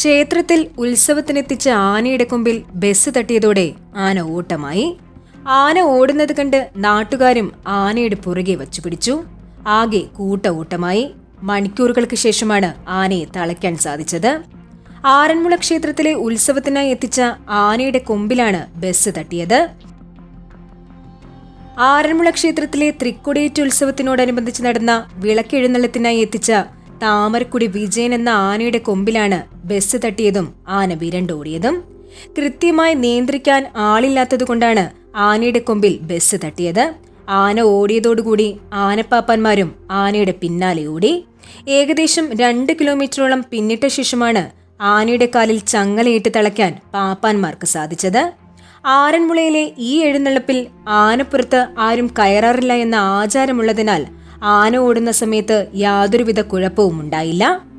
ക്ഷേത്രത്തിൽ ഉത്സവത്തിനെത്തിച്ച ആനയുടെ കൊമ്പിൽ ബസ് തട്ടിയതോടെ ആന ഓട്ടമായി. ആന ഓടുന്നത് കണ്ട് നാട്ടുകാരും ആനയുടെ പുറകെ വച്ചുപിടിച്ചു. ആകെ കൂട്ട ഓട്ടമായി മണിക്കൂറുകൾക്ക് ശേഷമാണ് ആനയെ തളയ്ക്കാൻ സാധിച്ചത്. ആറന്മുള ക്ഷേത്രത്തിലെ ഉത്സവത്തിനായി എത്തിച്ച ആനയുടെ കൊമ്പിലാണ് ബസ് തട്ടിയത്. ആറന്മുള ക്ഷേത്രത്തിലെ തൃക്കൊടിയേറ്റ് ഉത്സവത്തിനോടനുബന്ധിച്ച് നടന്ന വിളക്കെഴുന്നള്ളത്തിനായി എത്തിച്ച താമരക്കുടി വിജയൻ എന്ന ആനയുടെ കൊമ്പിലാണ് ബസ് തട്ടിയതും ആന വിരണ്ടോടിയതും. കൃത്യമായി നിയന്ത്രിക്കാൻ ആളില്ലാത്തതുകൊണ്ടാണ് ആനയുടെ കൊമ്പിൽ ബസ് തട്ടിയത്. ആന ഓടിയതോടുകൂടി ആനപ്പാപ്പന്മാരും ആനയുടെ പിന്നാലെ ഓടി. ഏകദേശം രണ്ട് കിലോമീറ്ററോളം പിന്നിട്ട ശേഷമാണ് ആനയുടെ കാലിൽ ചങ്ങലയിട്ട് തളയ്ക്കാൻ പാപ്പാന്മാർക്ക് സാധിച്ചത്. ആറന്മുളയിലെ ഈ എഴുന്നള്ളപ്പിൽ ആനപ്പുറത്ത് ആരും കയറാറില്ല എന്ന ആചാരമുള്ളതിനാൽ ആന ഓടുന്ന സമയത്ത് യാതൊരുവിധ കുഴപ്പവും ഉണ്ടായില്ല.